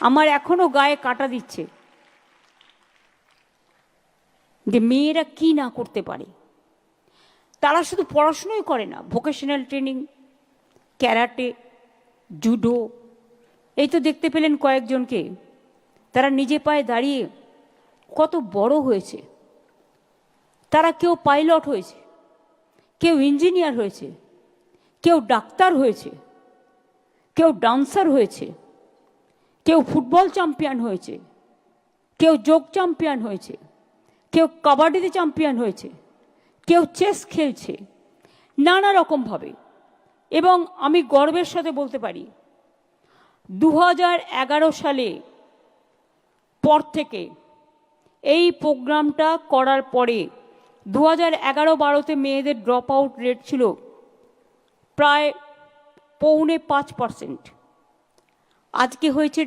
আমার এখনও গায়ে কাটা দিচ্ছে। যে মেয়েরা কি না করতে পারে? তারা শুধু পড়াশুনোই করে না ভোকেশনাল ট্রেনিং ক্যারাটে জুডো এই তো দেখতে পেলেন কয়েকজনকে। তারা নিজে পায়ে দাঁড়িয়ে কত বড় হয়েছে। তারা কেউ পাইলট হয়েছে, কেউ ইঞ্জিনিয়ার হয়েছে, কেউ ডাক্তার হয়েছে, কেউ ডান্সার হয়েছে। কেউ ফুটবল চ্যাম্পিয়ন হয়েছে, কেউ যোগ চ্যাম্পিয়ন হয়েছে, কেউ কাবাডিতে চ্যাম্পিয়ন হয়েছে, কেউ চেস খেলছে, নানা রকমভাবে এবং আমি গর্বের সাথে বলতে পারি দু সালে পর থেকে এই প্রোগ্রামটা করার পরে দু হাজার এগারো বারোতে মেয়েদের ড্রপ আউট রেট ছিল প্রায় পৌনে পাঁচ পার্সেন্ট আজকে হয়েছে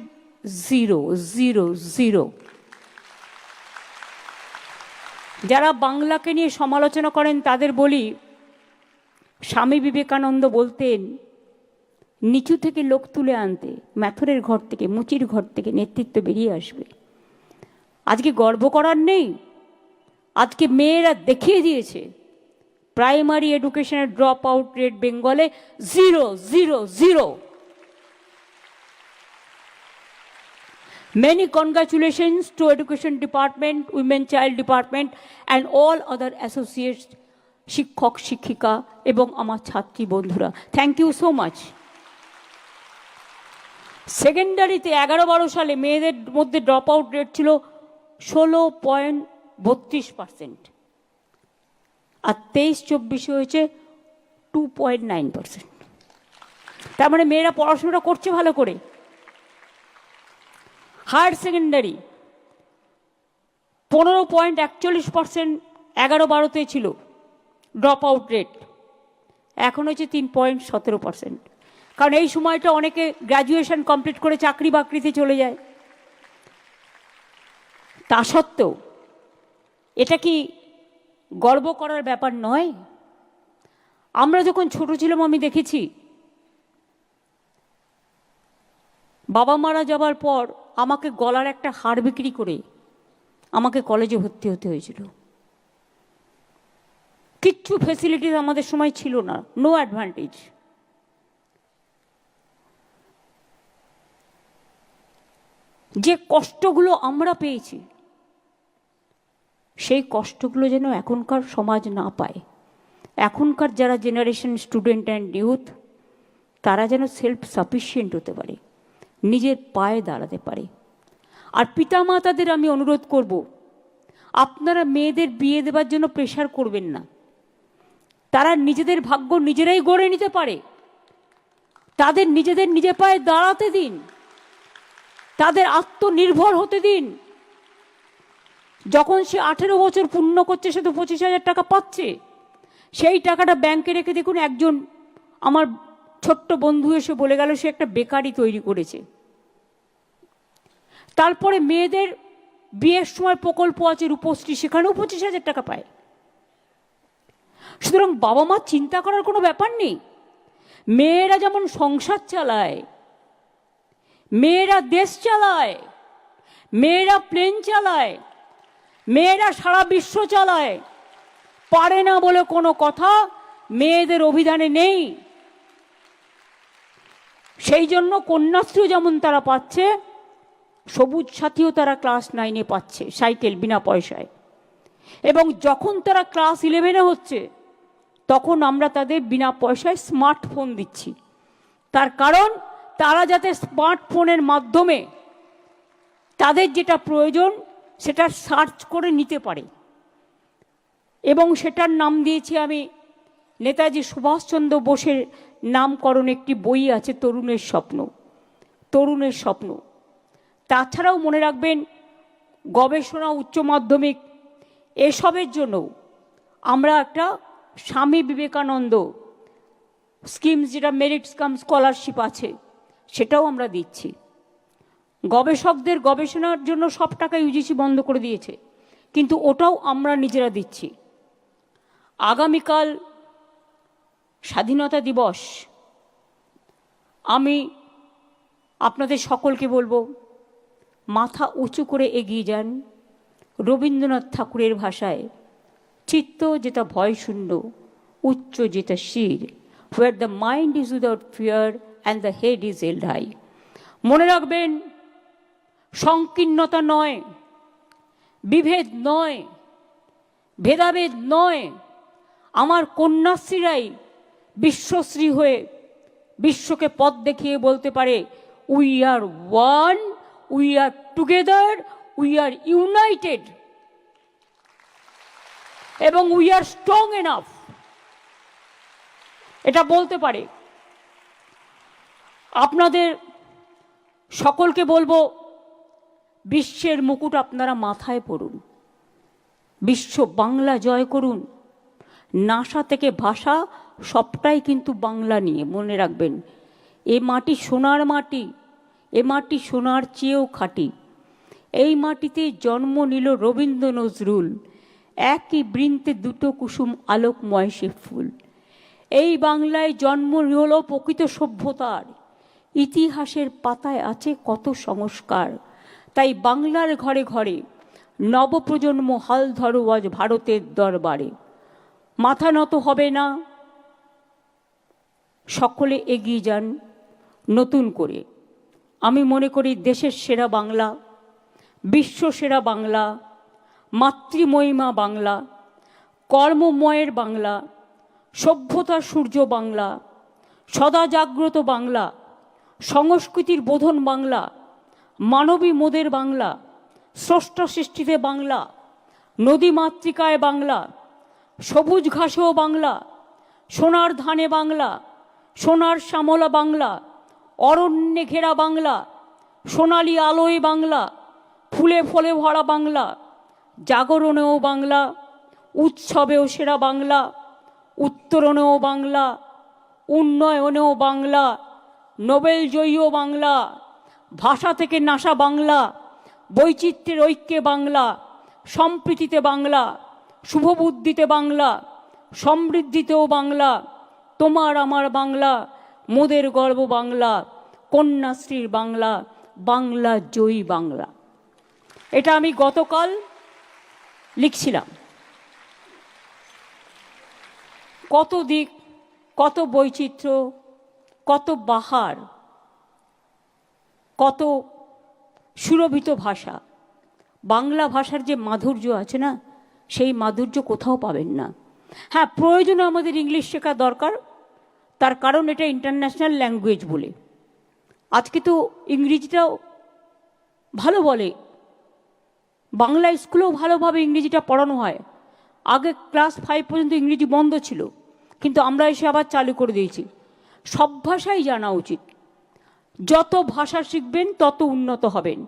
জিরো জিরো জিরো। যারা বাংলাকে নিয়ে সমালোচনা করেন, তাদের বলি, স্বামী বিবেকানন্দ বলতেন, নিচু থেকে লোক তুলে আনতে, ম্যাথরের ঘর থেকে, মুচির ঘর থেকে নেতৃত্ব বেরিয়ে আসবে। আজকে গর্ব করার নেই। আজকে মেয়েরা দেখিয়ে দিয়েছে প্রাইমারি এডুকেশনের ড্রপ আউট রেট বেঙ্গলে zero zero zero Many congratulations to Education Department, Women Child Department and all other associates, শিক্ষক শিক্ষিকা এবং আমার ছাত্রী বন্ধুরা। থ্যাংক ইউ সো মাচ সেকেন্ডারিতে এগারো বারো সালে মেয়েদের মধ্যে ড্রপ আউট রেট ছিল ষোলো পয়েন্ট বত্রিশ পার্সেন্ট আর তেইশ চব্বিশে হয়েছে টু পয়েন্ট নাইন পার্সেন্ট তার মানে মেয়েরা পড়াশোনাটা করছে ভালো করে। Higher secondary. পনেরো পয়েন্ট একচল্লিশ পার্সেন্ট এগারো বারোতে ছিল ড্রপ আউট রেট এখন হচ্ছে তিন পয়েন্ট সতেরো পার্সেন্ট। কারণ এই সময়টা অনেকে গ্র্যাজুয়েশন কমপ্লিট করে চাকরি বাকরিতে চলে যায়। তা সত্ত্বেও, এটা কি গর্ব করার ব্যাপার নয়? আমরা যখন ছোট ছিলাম, আমি দেখেছি, বাবা মারা যাবার পর আমাকে গলার একটা হাড় বিক্রি করে আমাকে কলেজে ভর্তি হতে হয়েছিল। কিচ্ছু ফেসিলিটিস আমাদের সময় ছিল না নো অ্যাডভান্টেজ যে কষ্টগুলো আমরা পেয়েছি, সেই কষ্টগুলো যেন এখনকার সমাজ না পায়। এখনকার যারা জেনারেশন স্টুডেন্ট অ্যান্ড ইউথ তারা যেন সেলফ সাফিসিয়েন্ট হতে পারে। নিজের পায়ে দাঁড়াতে পারে। আর পিতামাতাদের আমি অনুরোধ করব, আপনারা মেয়েদের বিয়ে দেবার জন্য প্রেশার করবেন না। তারা নিজেদের ভাগ্য নিজেরাই গড়ে নিতে পারে। তাদের নিজেদের নিজে পায়ে দাঁড়াতে দিন। তাদের আত্মনির্ভর হতে দিন। যখন সে আঠেরো বছর পূর্ণ করছে, সে তো পঁচিশ হাজার টাকা পাচ্ছে। সেই টাকাটা ব্যাংকে রেখে দেখুন একজন আমার ছোট্ট বন্ধু এসে বলে গেল, সে একটা বেকারি তৈরি করেছে। তারপরে মেয়েদের বিয়ের সময় প্রকল্প আছে, রূপশ্রী, সেখানেও পঁচিশ হাজার টাকা পায়। সুতরাং বাবা মা চিন্তা করার কোনো ব্যাপার নেই। মেয়েরা যেমন সংসার চালায়, মেয়েরা দেশ চালায়, মেয়েরা প্লেন চালায়, মেয়েরা সারা বিশ্ব চালায়, পারে না বলে কোনো কথা মেয়েদের অভিধানে নেই। সেই জন্য কন্যাশ্রী যেমন তারা পাচ্ছে, সবুজ সাথীও তারা ক্লাস নাইনে পাচ্ছে সাইকেল বিনা পয়সায়। এবং যখন তারা ক্লাস ইলেভেনে হচ্ছে, তখন আমরা তাদের বিনা পয়সায় স্মার্টফোন দিচ্ছি। তার কারণ, তারা যাতে স্মার্টফোনের মাধ্যমে তাদের যেটা প্রয়োজন, সেটা সার্চ করে নিতে পারে। এবং সেটার নাম দিয়েছি আমি নেতাজি সুভাষচন্দ্র বোসের নামকরণ একটি বই আছে, তরুণের স্বপ্ন তরুণের স্বপ্ন। তাছাড়াও মনে রাখবেন, গবেষণা, উচ্চ মাধ্যমিক, এসবের জন্য আমরা একটা স্বামী বিবেকানন্দ স্কিমস, যেটা মেরিট স্কাম স্কলারশিপ আছে, সেটাও আমরা দিচ্ছি। গবেষকদের গবেষণার জন্য সব টাকা ইউজিসি বন্ধ করে দিয়েছে, কিন্তু ওটাও আমরা নিজেরা দিচ্ছি। আগামীকাল স্বাধীনতা দিবস। আমি আপনাদের সকলকে বলব, মাথা উঁচু করে এগিয়ে যান রবীন্দ্রনাথ ঠাকুরের ভাষায়। চিত্ত যেটা ভয় ভয়শূন্য উচ্চ যেটা শির where the mind is without fear and the head is held high মনে রাখবেন, সংকীর্ণতা নয়, বিভেদ নয়, ভেদাভেদ নয়। আমার কন্যাশ্রীরাই বিশ্বশ্রী হয়ে বিশ্বকে পথ দেখিয়ে বলতে পারে we are one we are together we are united এবং উই আর স্ট্রং এনাফ এটা বলতে পারে। আপনাদের সকলকে বলব, বিশ্বের মুকুট আপনারা মাথায় পড়ুন। বিশ্ব বাংলা জয় করুন। নাসা থেকে ভাষা সবটাই কিন্তু বাংলা নিয়ে, মনে রাখবেন। এ মাটি সোনার মাটি, এ মাটি সোনার চেয়েও খাঁটি। এই মাটিতে জন্ম নিল রবীন্দ্র নজরুল। একই বৃন্তে দুটো কুসুম আলোকময় সে ফুল। এই বাংলায় জন্ম হল প্রকৃত সভ্যতার। ইতিহাসের পাতায় আছে কত সংস্কার। তাই বাংলার ঘরে ঘরে নবপ্রজন্ম হাল ধরো আজ ভারতের দরবারে। মাথা নত হবে না। সকলে এগিয়ে যান নতুন করে। আমি মনে করি দেশের সেরা বাংলা, বিশ্ব সেরা বাংলা, মাতৃমহিমা বাংলা, কর্মময়ের বাংলা সভ্যতার সূর্য বাংলা, সদা জাগ্রত বাংলা, সংস্কৃতির বোধন বাংলা, মানবী মোদের বাংলা, স্রষ্টা সৃষ্টিতে বাংলা, নদী মাতৃকায় বাংলা, সবুজ ঘাসেও বাংলা, সোনার ধানে বাংলা সোনার শ্যামলা বাংলা, অরণ্যে ঘেরা বাংলা, সোনালি আলোয় বাংলা, ফুলে ফলে ভরা বাংলা, জাগরণেও বাংলা, উৎসবেও সেরা বাংলা, উত্তরণেও বাংলা, উন্নয়নেও বাংলা, নোবেল জয়ীও বাংলা, ভাষা থেকে নাসা বাংলা, বৈচিত্র্যের ঐক্যে বাংলা, সম্প্রীতিতে বাংলা, শুভবুদ্ধিতে বাংলা, সমৃদ্ধিতেও বাংলা তোমার আমার বাংলা, মোদের গর্ব বাংলা, কন্যাশ্রীর বাংলা বাংলা জয়ী বাংলা। এটা আমি গতকাল লিখছিলাম। কত দিক, কত বৈচিত্র্য, কত বাহার, কত সুরভিত ভাষা। বাংলা ভাষার যে মাধুর্য আছে না, সেই মাধুর্য কোথাও পাবেন না। হ্যাঁ প্রয়োজনে আমাদের ইংলিশ শেখা দরকার। তার কারণ এটা ইন্টারন্যাশনাল ল্যাঙ্গুয়েজ বলে। আজকে তো ইংরেজিটাও ভালো বলে। বাংলা স্কুলেও ভালোভাবে ইংরেজিটা পড়ানো হয়। আগে ক্লাস ফাইভ পর্যন্ত ইংরেজি বন্ধ ছিল, কিন্তু আমরা এসে আবার চালু করে দিয়েছি। সব ভাষাই জানা উচিত। যত ভাষা শিখবেন, তত উন্নত হবেন।